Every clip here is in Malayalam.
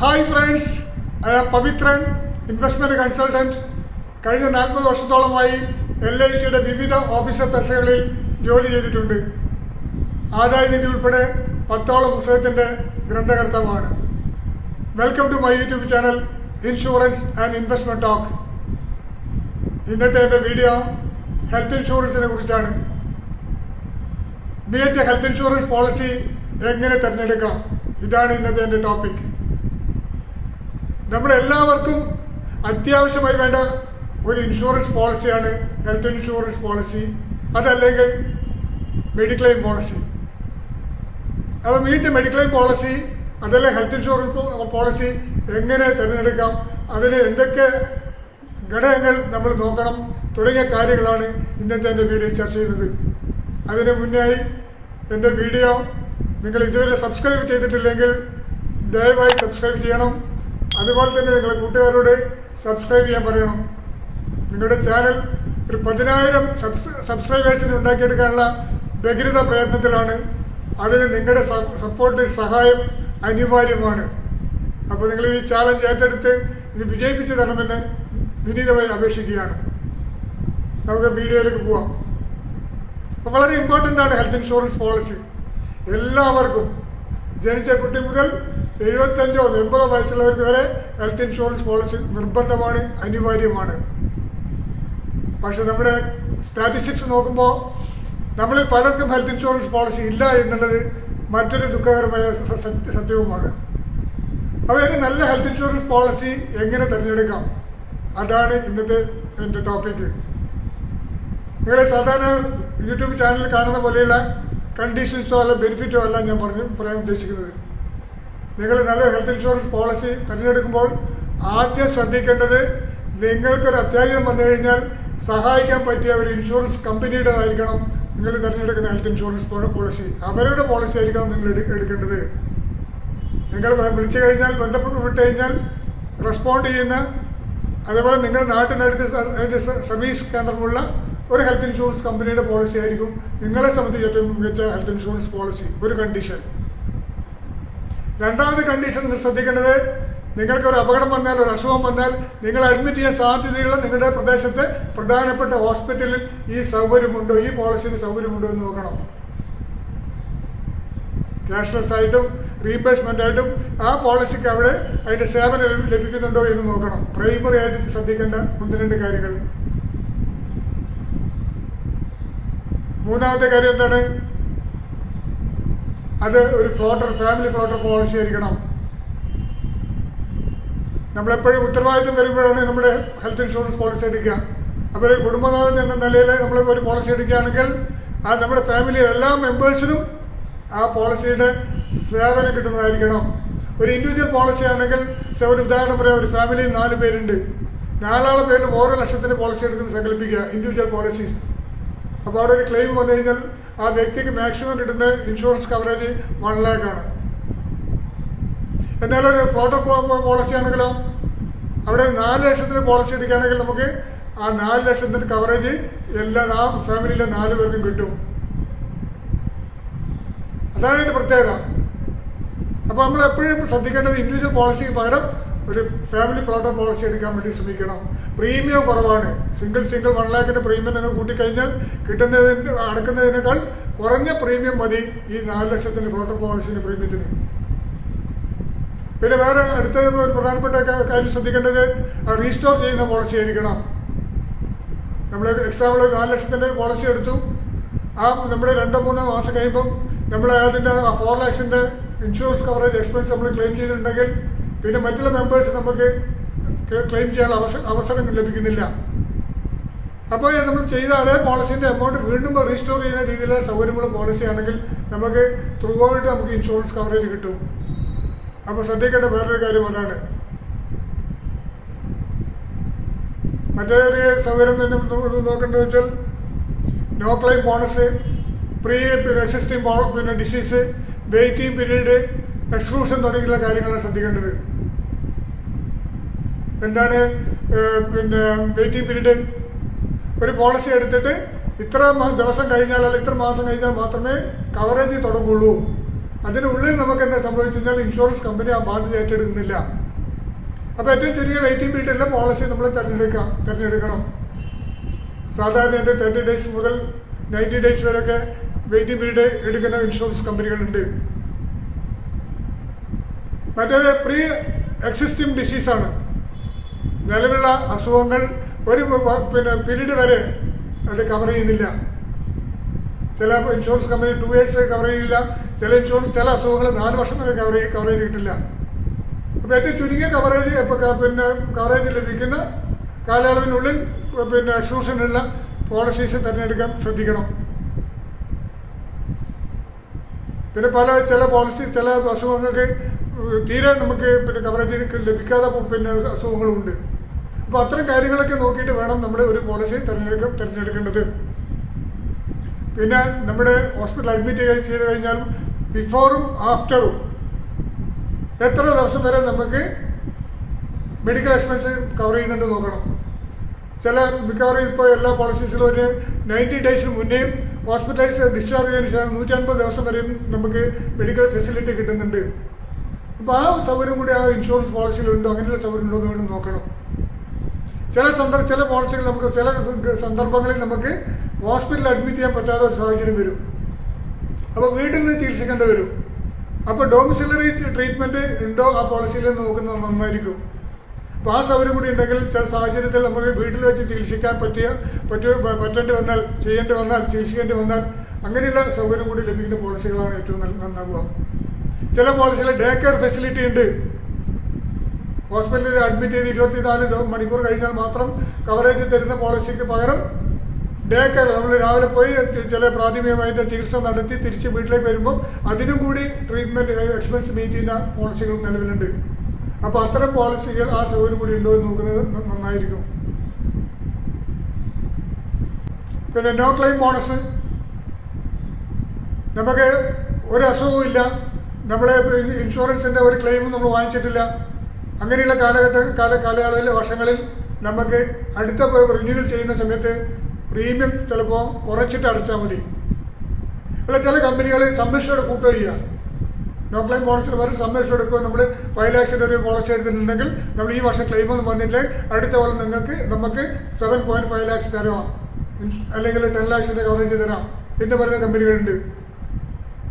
Hi friends Pavithran investment consultant കഴിഞ്ഞ നാൽപ്പത് വർഷത്തോളമായി എൽ ഐ സിയുടെ വിവിധ ഓഫീസർ തസ്തികകളിൽ ജോലി ചെയ്തിട്ടുണ്ട്. ആദായനിധി ഉൾപ്പെടെ പത്തോളം പുസ്തകത്തിന്റെ ഗ്രന്ഥകർത്താവാണ് welcome to my YouTube channel insurance and investment talk ഇന്നത്തെ എന്റെ വീഡിയോ ഹെൽത്ത് ഇൻഷുറൻസിനെ കുറിച്ചാണ്. മികച്ച ഹെൽത്ത് ഇൻഷുറൻസ് പോളിസി എങ്ങനെ തിരഞ്ഞെടുക്കാം? ഇതാണ് ഇന്നത്തെ എന്റെ ടോപ്പിക് നമ്മളെല്ലാവർക്കും അത്യാവശ്യമായി വേണ്ട ഒരു ഇൻഷുറൻസ് പോളിസിയാണ് ഹെൽത്ത് ഇൻഷുറൻസ് പോളിസി അതല്ലെങ്കിൽ മെഡിക്ലെയിം പോളിസി അപ്പം ഈ മെഡിക്ലെയിം പോളിസി അതല്ലേ ഹെൽത്ത് ഇൻഷുറൻസ് പോളിസി എങ്ങനെ തിരഞ്ഞെടുക്കാം അതിന് എന്തൊക്കെ ഘടകങ്ങൾ നമ്മൾ നോക്കണം തുടങ്ങിയ കാര്യങ്ങളാണ് ഇന്നത്തെ എന്റെ വീഡിയോയിൽ ചർച്ച ചെയ്തത്. അതിന് മുന്നായി എന്റെ വീഡിയോ നിങ്ങൾ ഇതുവരെ സബ്സ്ക്രൈബ് ചെയ്തിട്ടില്ലെങ്കിൽ ദയവായി സബ്സ്ക്രൈബ് ചെയ്യണം. അതുപോലെ തന്നെ നിങ്ങളെ കൂട്ടുകാരോട് സബ്സ്ക്രൈബ് ചെയ്യാൻ പറയണം. നിങ്ങളുടെ ചാനൽ ഒരു പതിനായിരം സബ്സ് സബ്സ്ക്രൈബേഴ്സിന് ഉണ്ടാക്കിയെടുക്കാനുള്ള വ്യഗ്രത പ്രയത്നത്തിലാണ്. അതിന് നിങ്ങളുടെ സപ്പോർട്ട് സഹായം അനിവാര്യമാണ്. അപ്പോൾ നിങ്ങൾ ഈ ചാലഞ്ച് ഏറ്റെടുത്ത് ഇത് വിജയിപ്പിച്ച് തരണമെന്ന് വിനീതമായി അപേക്ഷിക്കുകയാണ്. നമുക്ക് വീഡിയോയിലേക്ക് പോവാം. അപ്പോൾ വളരെ ഇമ്പോർട്ടന്റ് ആണ് ഹെൽത്ത് ഇൻഷുറൻസ് പോളിസി എല്ലാവർക്കും ജനിച്ച കുട്ടി മുതൽ എഴുപത്തഞ്ചോ എൺപതോ വയസ്സുള്ളവർക്ക് വരെ ഹെൽത്ത് ഇൻഷുറൻസ് പോളിസി നിർബന്ധമാണ് അനിവാര്യമാണ്. പക്ഷെ നമ്മുടെ സ്റ്റാറ്റിസ്റ്റിക്സ് നോക്കുമ്പോൾ നമ്മളിൽ പലർക്കും ഹെൽത്ത് ഇൻഷുറൻസ് പോളിസി ഇല്ല എന്നുള്ളത് മറ്റൊരു ദുഃഖകരമായ സത്യ- സത്യവുമാണ്. അപ്പോൾ ഇനി നല്ല ഹെൽത്ത് ഇൻഷുറൻസ് പോളിസി എങ്ങനെ തിരഞ്ഞെടുക്കാം? അതാണ് ഇന്നത്തെ എന്റെ ടോപ്പിക്ക് നിങ്ങൾ സാധാരണ യൂട്യൂബ് ചാനലിൽ കാണുന്ന പോലെയുള്ള കണ്ടീഷൻസോ അല്ല ബെനിഫിറ്റോ അല്ല ഞാൻ പറഞ്ഞു പറയാൻ ഉദ്ദേശിക്കുന്നത്. നിങ്ങൾ നല്ല ഹെൽത്ത് ഇൻഷുറൻസ് പോളിസി തിരഞ്ഞെടുക്കുമ്പോൾ ആദ്യം ശ്രദ്ധിക്കേണ്ടത് നിങ്ങൾക്കൊരു അത്യാഹിതം വന്നു കഴിഞ്ഞാൽ സഹായിക്കാൻ പറ്റിയ ഒരു ഇൻഷുറൻസ് കമ്പനിയുടേതായിരിക്കണം നിങ്ങൾ തിരഞ്ഞെടുക്കുന്ന ഹെൽത്ത് ഇൻഷുറൻസ് പോളിസി അവരുടെ പോളിസി ആയിരിക്കണം നിങ്ങൾ എടുക്കേണ്ടത്. നിങ്ങൾ വിളിച്ചു കഴിഞ്ഞാൽ ബന്ധപ്പെട്ട് വിട്ട് കഴിഞ്ഞാൽ റെസ്പോണ്ട് ചെയ്യുന്ന അതേപോലെ നിങ്ങളുടെ നാട്ടിനടുത്ത് അതിന്റെ സർവീസ് കേന്ദ്രമുള്ള ഒരു ഹെൽത്ത് ഇൻഷുറൻസ് കമ്പനിയുടെ പോളിസി ആയിരിക്കും നിങ്ങളെ സംബന്ധിച്ച് ഏറ്റവും മികച്ച ഹെൽത്ത് ഇൻഷുറൻസ് പോളിസി ഒരു കണ്ടീഷൻ രണ്ടാമത്തെ കണ്ടീഷൻ നിങ്ങൾ ശ്രദ്ധിക്കേണ്ടത് നിങ്ങൾക്ക് ഒരു അപകടം വന്നാൽ ഒരു അസുഖം വന്നാൽ നിങ്ങൾ അഡ്മിറ്റ് ചെയ്യാൻ സാധ്യതയുള്ള നിങ്ങളുടെ പ്രദേശത്തെ പ്രധാനപ്പെട്ട ഹോസ്പിറ്റലിൽ ഈ സൗകര്യമുണ്ടോ? ഈ പോളിസിന് സൗകര്യമുണ്ടോ എന്ന് നോക്കണം. ക്യാഷ്ലെസ് ആയിട്ടും റീംബേഴ്സ്മെന്റ് ആയിട്ടും ആ പോളിസിക്ക് അവിടെ അതിന്റെ സേവനം ലഭി- ലഭിക്കുന്നുണ്ടോ എന്ന് നോക്കണം. പ്രൈമറി ആയിട്ട് ശ്രദ്ധിക്കേണ്ട ഒന്ന് രണ്ട് കാര്യങ്ങൾ. മൂന്നാമത്തെ കാര്യം എന്താണ്? അത് ഒരു ഫ്ലോട്ടർ ഫാമിലി ഫ്ലോട്ടർ പോളിസി ആയിരിക്കണം. നമ്മളെപ്പോഴും ഉത്തരവാദിത്വം വരുമ്പോഴാണ് നമ്മുടെ ഹെൽത്ത് ഇൻഷുറൻസ് പോളിസി എടുക്കുക. അപ്പോൾ ഒരു കുടുംബനാഥൻ എന്ന നിലയിൽ നമ്മൾ ഒരു പോളിസി എടുക്കുകയാണെങ്കിൽ ആ നമ്മുടെ ഫാമിലിയിലെ എല്ലാ മെമ്പേഴ്സിനും ആ പോളിസിയുടെ സേവനം കിട്ടുന്നതായിരിക്കണം. ഒരു ഇൻഡിവിജ്വൽ പോളിസി ആണെങ്കിൽ ഒരു ഉദാഹരണം പറയാം ഒരു ഫാമിലിയിൽ നാല് പേരുണ്ട്. നാലാളെ പേരിൽ ഓരോ ലക്ഷത്തിന് പോളിസി എടുക്കുന്നത് സങ്കല്പിക്കുക ഇൻഡിവിജ്വൽ പോളിസീസ് അപ്പോൾ അവിടെ ഒരു ക്ലെയിം വന്നു കഴിഞ്ഞാൽ ആ വ്യക്തിക്ക് മാക്സിമം കിട്ടുന്ന ഇൻഷുറൻസ് കവറേജ് വൺ ലാക്ക് ആണ്. എന്നാൽ ഒരു ഫ്ലോട്ടർ പോളിസി ആണെങ്കിലോ അവിടെ നാല് ലക്ഷത്തിന് പോളിസി എടുക്കുകയാണെങ്കിൽ നമുക്ക് ആ നാല് ലക്ഷത്തിന്റെ കവറേജ് എല്ലാ ആ ഫാമിലിയിലെ നാല് പേർക്കും കിട്ടും. അതാണ് അതിന്റെ പ്രത്യേകത. അപ്പോൾ നമ്മൾ എപ്പോഴും ശ്രദ്ധിക്കേണ്ടത് ഇൻഡിവിജ്വൽ പോളിസിക്ക് പകരം ഒരു ഫാമിലി ഫ്ലോട്ടർ പോളിസി എടുക്കാൻ വേണ്ടി ശ്രമിക്കണം. പ്രീമിയം കുറവാണ്. സിംഗിൾ സിംഗിൾ വൺ ലാഖിന്റെ പ്രീമിയം നിങ്ങൾ കൂട്ടിക്കഴിഞ്ഞാൽ കിട്ടുന്നതിന് അടക്കുന്നതിനേക്കാൾ കുറഞ്ഞ പ്രീമിയം മതി ഈ നാല് ലക്ഷത്തിന്റെ ഫ്ലോട്ടർ പോളിസിന്റെ പ്രീമിയത്തിന് പിന്നെ വേറെ അടുത്ത ഒരു പ്രധാനപ്പെട്ട കാര്യം ശ്രദ്ധിക്കേണ്ടത് റീസ്റ്റോർ ചെയ്യുന്ന പോളിസി ആയിരിക്കണം. നമ്മൾ എക്സാമ്പിൾ നാല് ലക്ഷത്തിന്റെ പോളിസി എടുത്തു. ആ നമ്മുടെ രണ്ടോ മൂന്നോ മാസം കഴിയുമ്പം നമ്മൾ അതിന്റെ ഫോർ ലാക്സിന്റെ ഇൻഷുറൻസ് കവറേജ് എക്സ്പെൻസ് നമ്മൾ ക്ലെയിം ചെയ്തിട്ടുണ്ടെങ്കിൽ പിന്നെ മറ്റുള്ള മെമ്പേഴ്സ് നമുക്ക് ക്ലെയിം ചെയ്യാൻ അവസരം ലഭിക്കുന്നില്ല. അപ്പോൾ നമ്മൾ ചെയ്ത അതേ പോളിസിന്റെ എമൗണ്ട് വീണ്ടും റീസ്റ്റോർ ചെയ്യുന്ന രീതിയിലുള്ള സൗകര്യമുള്ള പോളിസി ആണെങ്കിൽ നമുക്ക് ത്രൂ ഔട്ട് നമുക്ക് ഇൻഷുറൻസ് കവറേജ് കിട്ടും. അപ്പോൾ ശ്രദ്ധിക്കേണ്ട വേറൊരു കാര്യം അതാണ്. മറ്റൊരു സൗകര്യം തന്നെ നോക്കേണ്ടത് വെച്ചാൽ നോ ക്ലെയിം ബോണസ് പ്രീ പിന്നെ എക്സിസ്റ്റിംഗ് പിന്നെ ഡിസീസ് വെയിറ്റിംഗ് പീരീഡ് എക്സ്ക്ലൂഷൻ തുടങ്ങിയുള്ള കാര്യങ്ങളാണ് ശ്രദ്ധിക്കേണ്ടത്. എന്താണ് പിന്നെ വെയിറ്റിംഗ് പീരീഡ് ഒരു പോളിസി എടുത്തിട്ട് ഇത്ര ദിവസം കഴിഞ്ഞാൽ അല്ലെങ്കിൽ ഇത്ര മാസം കഴിഞ്ഞാൽ മാത്രമേ കവറേജ് തുടങ്ങുള്ളൂ. അതിനുള്ളിൽ നമുക്ക് എന്താ സംഭവിച്ചു കഴിഞ്ഞാൽ ഇൻഷുറൻസ് കമ്പനി ആ ബാധ്യത ഏറ്റെടുക്കുന്നില്ല. അപ്പോൾ ഏറ്റവും ചെറിയ വെയിറ്റിംഗ് പീരീഡിലെ പോളിസി നമ്മൾ തിരഞ്ഞെടുക്കാം തിരഞ്ഞെടുക്കണം. സാധാരണ എന്റെ തേർട്ടി ഡേയ്സ് മുതൽ നയന്റി ഡേയ്സ് വരെയൊക്കെ വെയിറ്റിംഗ് പീരീഡ് എടുക്കുന്ന ഇൻഷുറൻസ് കമ്പനികളുണ്ട് മറ്റേത് പ്രീ എക്സിസ്റ്റിംഗ് ഡിസീസാണ് നിലവിലുള്ള അസുഖങ്ങൾ ഒരു പിന്നെ പീരീഡ് വരെ അത് കവർ ചെയ്യുന്നില്ല. ചില insurance company two years cover ചെയ്യില്ല. ചില ഇൻഷുറൻസ് ചില അസുഖങ്ങൾ നാല് വർഷം വരെ കവർ ചെയ്യും കവറേജ് കിട്ടില്ല അപ്പോൾ ഏറ്റവും ചുരുങ്ങിയ കവറേജ് പിന്നെ കവറേജ് ലഭിക്കുന്ന കാലയളവിനുള്ളിൽ പിന്നെ എക്സ്ക്ലൂഷനുള്ള പോളിസീസ് തിരഞ്ഞെടുക്കാൻ ശ്രദ്ധിക്കണം. പിന്നെ പല ചില പോളിസി ചില അസുഖങ്ങൾക്ക് തീരെ നമുക്ക് പിന്നെ കവറേജ് ലഭിക്കാതെ പിന്നെ അസുഖങ്ങളുണ്ട്. അപ്പോൾ അത്തരം കാര്യങ്ങളൊക്കെ നോക്കിയിട്ട് വേണം നമ്മൾ ഒരു പോളിസി തിരഞ്ഞെടുക്ക തിരഞ്ഞെടുക്കേണ്ടത്. പിന്നെ നമ്മുടെ ഹോസ്പിറ്റൽ അഡ്മിറ്റ് ചെയ്ത് കഴിഞ്ഞാൽ ബിഫോറും ആഫ്റ്ററും എത്ര ദിവസം വരെ നമുക്ക് മെഡിക്കൽ എക്സ്പെൻസ് കവർ ചെയ്യുന്നുണ്ട് നോക്കണം. ചില മിക്കവാറും ഇപ്പോൾ എല്ലാ പോളിസീസിലും ഒരു നയന്റി ഡേയ്സിന് മുന്നേയും ഹോസ്പിറ്റലൈസ് ഡിസ്ചാർജ് ചെയ്തതിന് ശേഷം നൂറ്റൻപത് ദിവസം വരെയും നമുക്ക് മെഡിക്കൽ ഫെസിലിറ്റി കിട്ടുന്നുണ്ട്. അപ്പോൾ ആ സൗകര്യം കൂടി ആ ഇൻഷുറൻസ് പോളിസിയിലുണ്ടോ അങ്ങനെയുള്ള സൗകര്യം ഉണ്ടോ എന്ന് വേണം നോക്കണം. ചില സന്ദർഭ ചില പോളിസികൾ നമുക്ക് ചില സന്ദർഭങ്ങളിൽ നമുക്ക് ഹോസ്പിറ്റലിൽ അഡ്മിറ്റ് ചെയ്യാൻ പറ്റാത്ത ഒരു സാഹചര്യം വരും. അപ്പോൾ വീട്ടിൽ നിന്ന് ചികിത്സിക്കേണ്ടി വരും. അപ്പോൾ ഡോമിസിലറി ട്രീറ്റ്മെന്റ് ഉണ്ടോ ആ പോളിസിയിൽ നോക്കുന്നത് നന്നായിരിക്കും. അപ്പോൾ ആ സൗകര്യം കൂടി ഉണ്ടെങ്കിൽ ചില സാഹചര്യത്തിൽ നമുക്ക് വീട്ടിൽ വെച്ച് ചികിത്സിക്കാൻ പറ്റിയ പറ്റിയ പറ്റേണ്ടി വന്നാൽ ചെയ്യേണ്ടി വന്നാൽ ചികിത്സിക്കേണ്ടി വന്നാൽ അങ്ങനെയുള്ള സൗകര്യം കൂടി ലഭിക്കുന്ന പോളിസികളാണ് ഏറ്റവും നല്ല നന്നാവുക. ചില പോളിസികൾ ഡേ കെയർ ഫെസിലിറ്റി ഉണ്ട്. ഹോസ്പിറ്റലിൽ അഡ്മിറ്റ് ചെയ്ത് ഇരുപത്തിനാല് മണിക്കൂർ കഴിഞ്ഞാൽ മാത്രം കവറേജ് തരുന്ന പോളിസിക്ക് പകരം ഡേ കെയർ നമ്മൾ രാവിലെ പോയി ചില പ്രാഥമികമായിട്ട് ചികിത്സ നടത്തി തിരിച്ച് വീട്ടിലേക്ക് വരുമ്പോൾ അതിനും കൂടി ട്രീറ്റ്മെന്റ് എക്സ്പെൻസ് മീറ്റ് ചെയ്യുന്ന പോളിസികൾ നിലവിലുണ്ട്. അപ്പോൾ അത്തരം പോളിസികൾ ആ സൗകര്യം കൂടി ഉണ്ടോ എന്ന് നോക്കുന്നത് നന്നായിരിക്കും. പിന്നെ നോ ക്ലെയിം ബോണസ് നമുക്ക് ഒരു അസുഖവും ഇല്ല. നമ്മളെ ഇൻഷുറൻസിന്റെ ഒരു ക്ലെയിമും നമ്മൾ വാങ്ങിച്ചിട്ടില്ല. അങ്ങനെയുള്ള കാലഘട്ട കാല കാലയളവിൽ വർഷങ്ങളിൽ നമുക്ക് അടുത്ത റിന്യൂവൽ ചെയ്യുന്ന സമയത്ത് പ്രീമിയം ചിലപ്പോൾ കുറച്ചിട്ട് അടച്ചാൽ മതി. അല്ല ചില കമ്പനികൾ സംരക്ഷണം കൂട്ടുക ചെയ്യുക നോ ക്ലെയിം പോളിസിന് സംരക്ഷണം എടുക്കുക നമ്മൾ ഫൈവ് ലാക്സിന്റെ ഒരു പോളിസി എടുത്തിട്ടുണ്ടെങ്കിൽ നമ്മൾ ഈ വർഷം ക്ലെയിം ഒന്നും വന്നില്ലേ? അടുത്ത കൊല്ലം നിങ്ങൾക്ക് നമുക്ക് സെവൻ പോയിന്റ് ഫൈവ് ലാക്സ് തരാം അല്ലെങ്കിൽ ടെൻ ലാക്സിന്റെ കവറേജ് തരാം. എന്ന് പറയുന്ന കമ്പനികളുണ്ട്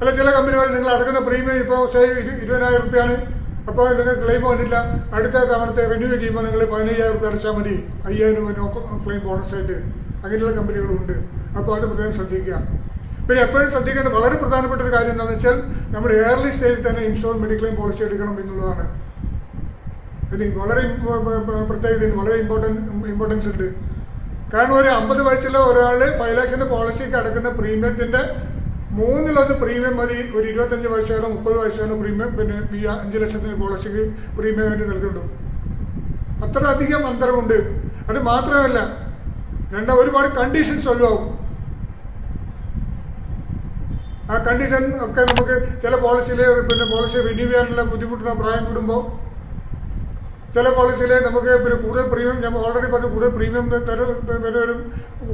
അല്ല ചില കമ്പനികൾ നിങ്ങൾ അടക്കുന്ന പ്രീമിയം ഇപ്പോൾ സേ ഇരു- ഇരുപതിനായിരം റുപ്യാണ്. അപ്പോൾ നിങ്ങൾക്ക് ക്ലെയിം വന്നില്ല. അടുത്ത തവണത്തെ റിന്യൂ ചെയ്യുമ്പോൾ നിങ്ങൾ പതിനയ്യായിരം രൂപ അടച്ചാൽ മതി. അയ്യായിരം രൂപ ക്ലെയിം ബോണസായിട്ട് അങ്ങനെയുള്ള കമ്പനികളുണ്ട് അപ്പോൾ അത് പ്രത്യേകം ശ്രദ്ധിക്കുക. പിന്നെ എപ്പോഴും ശ്രദ്ധിക്കേണ്ട വളരെ പ്രധാനപ്പെട്ട ഒരു കാര്യം എന്താണെന്ന് വെച്ചാൽ നമ്മൾ ഏർലി സ്റ്റേജിൽ തന്നെ ഇൻഷുറൻസ് മെഡിക്ലെയിം പോളിസി എടുക്കണം എന്നുള്ളതാണ്. ഇനി വളരെ പ്രത്യേകത വളരെ ഇമ്പോർട്ടന്റ് ഇമ്പോർട്ടൻസ് ഉണ്ട്. കാരണം ഒരു അമ്പത് വയസ്സുള്ള ഒരാൾ ഫൈവ് ലാക്സിന്റെ പോളിസിക്ക് അടക്കുന്ന പ്രീമിയത്തിന്റെ മൂന്നിലൊന്ന് പ്രീമിയം മതി. ഒരു ഇരുപത്തഞ്ച് വയസ്സുകാരോ മുപ്പത് വയസ്സുകാരോ പ്രീമിയം പിന്നെ ഈ അഞ്ച് ലക്ഷത്തിന് പോളിസിക്ക് പ്രീമിയം വേണ്ടി നൽകുന്നുണ്ട്. അത്ര അധികം അന്തരമുണ്ട്. അത് മാത്രമല്ല രണ്ട ഒരുപാട് കണ്ടീഷൻസ് ഒഴിവാകും ആ കണ്ടീഷൻ ഒക്കെ നമുക്ക് ചില പോളിസിയിൽ പിന്നെ പോളിസി റിന്യൂ ചെയ്യാനുള്ള ബുദ്ധിമുട്ടുള്ള പ്രായം കൂടുമ്പോൾ ചില പോളിസിയിൽ നമുക്ക് പിന്നെ കൂടുതൽ പ്രീമിയം ഞാൻ ഓൾറെഡി പറഞ്ഞു കൂടുതൽ പ്രീമിയം വരും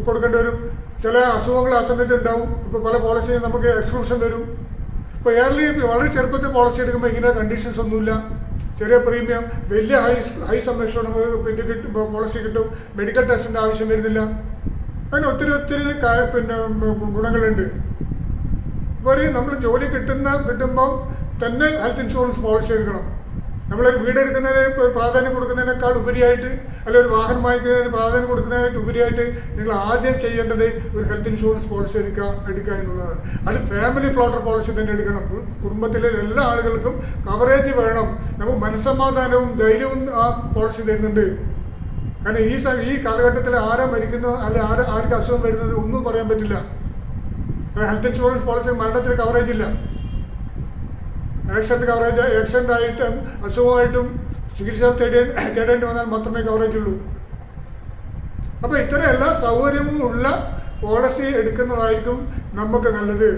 കൊടുക്കേണ്ടി വരും. ചില അസുഖങ്ങൾ ആ സമയത്ത് ഉണ്ടാവും. ഇപ്പോൾ പല പോളിസിയും നമുക്ക് എക്സ്ക്ലൂഷൻ വരും ഇപ്പോൾ ഇയർലി വളരെ ചെറുപ്പത്തിൽ പോളിസി എടുക്കുമ്പോൾ ഇങ്ങനെ കണ്ടീഷൻസ് ഒന്നുമില്ല. ചെറിയ പ്രീമിയം വലിയ ഹൈ ഹൈ സംരക്ഷണം ഇത് കിട്ടും പോളിസി കിട്ടും. മെഡിക്കൽ ടെസ്റ്റിന്റെ ആവശ്യം വരുന്നില്ല. അങ്ങനെ ഒത്തിരി ഒത്തിരി പിന്നെ ഗുണങ്ങളുണ്ട്. ഇപ്പോൾ നമ്മൾ ജോലി കിട്ടുന്ന കിട്ടുമ്പം തന്നെ ഹെൽത്ത് ഇൻഷുറൻസ് പോളിസി എടുക്കണം. നമ്മളൊരു വീട് എടുക്കുന്നതിന് ഇപ്പൊ പ്രാധാന്യം കൊടുക്കുന്നതിനേക്കാൾ ഉപരിയായിട്ട് അല്ലെങ്കിൽ ഒരു വാഹനം വാങ്ങിക്കുന്നതിന് പ്രാധാന്യം കൊടുക്കുന്നതിനായിട്ട് ഉപരിയായിട്ട് നിങ്ങൾ ആദ്യം ചെയ്യേണ്ടത് ഒരു ഹെൽത്ത് ഇൻഷുറൻസ് പോളിസി എടുക്കുക എടുക്കുക എന്നുള്ളതാണ്. അത് ഫാമിലി ഫ്ലോട്ടർ പോളിസി തന്നെ എടുക്കണം. കുടുംബത്തിലെ എല്ലാ ആളുകൾക്കും കവറേജ് വേണം. നമുക്ക് മനസ്സമാധാനവും ധൈര്യവും ആ പോളിസി തരുന്നുണ്ട്. കാരണം ഈ ഈ കാലഘട്ടത്തിൽ ആരാ മരിക്കുന്നത് അല്ല ആര് ആർക്ക് അസുഖം വരുന്നത് ഒന്നും പറയാൻ പറ്റില്ല. ഹെൽത്ത് ഇൻഷുറൻസ് പോളിസി മരണത്തിന് കവറേജ് ഇല്ല. ആക്സിഡന്റ് കവറേജ് ആക്സിഡന്റ് ആയിട്ടും അസുഖമായിട്ടും ചികിത്സ തേടേ തേടേണ്ടി വന്നാൽ മാത്രമേ കവറേജ് ഉള്ളൂ. അപ്പോൾ ഇത്തരം എല്ലാ സൗകര്യവും ഉള്ള പോളിസി എടുക്കുന്നതായിരിക്കും നമുക്ക് നല്ലത്.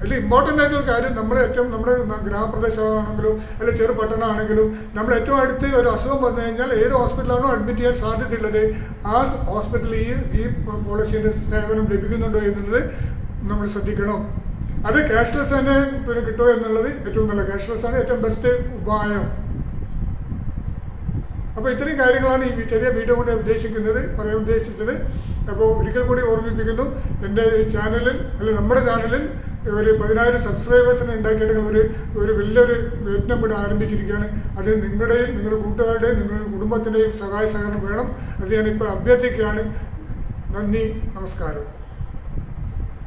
അതിൽ ഇമ്പോർട്ടന്റ് ആയിട്ടുള്ള കാര്യം നമ്മൾ ഏറ്റവും നമ്മുടെ ഗ്രാമപ്രദേശമാണെങ്കിലും അല്ലെങ്കിൽ ചെറു പട്ടണമാണെങ്കിലും നമ്മൾ ഏറ്റവും അടുത്ത് ഒരു അസുഖം വന്നു കഴിഞ്ഞാൽ ഏത് ഹോസ്പിറ്റലാണോ അഡ്മിറ്റ് ചെയ്യാൻ സാധ്യതയുള്ളത് ആ ഹോസ്പിറ്റലിൽ ഈ ഈ പോളിസിയുടെ സേവനം ലഭിക്കുന്നുണ്ടോ എന്നുള്ളത് നമ്മൾ ശ്രദ്ധിക്കണം. അത് ക്യാഷ്ലെസ് തന്നെ പിന്നെ കിട്ടുക എന്നുള്ളത് ഏറ്റവും നല്ല. ക്യാഷ്ലെസ് ആണ് ഏറ്റവും ബെസ്റ്റ് ഉപായം. അപ്പോൾ ഇത്രയും കാര്യങ്ങളാണ് ഈ ചെറിയ വീഡിയോ കൊണ്ട് ഉദ്ദേശിക്കുന്നത് പറയാൻ ഉദ്ദേശിച്ചത്. അപ്പോൾ ഒരിക്കൽ കൂടി ഓർമ്മിപ്പിക്കുന്നു എന്റെ ചാനലിൽ അല്ലെങ്കിൽ നമ്മുടെ ചാനലിൽ ഒരു പതിനായിരം സബ്സ്ക്രൈബേഴ്സിനെ ഉണ്ടാക്കിയെടുക്കുന്ന ഒരു ഒരു വലിയൊരു യത്നം ഇവിടെ ആരംഭിച്ചിരിക്കുകയാണ്. അത് നിങ്ങളുടെയും നിങ്ങളുടെ കൂട്ടുകാരുടെയും നിങ്ങളുടെ കുടുംബത്തിന്റെയും സഹായ സഹകരണം വേണം. അത് ഞാനിപ്പോൾ അഭ്യർത്ഥിക്കുകയാണ്. നന്ദി നമസ്കാരം.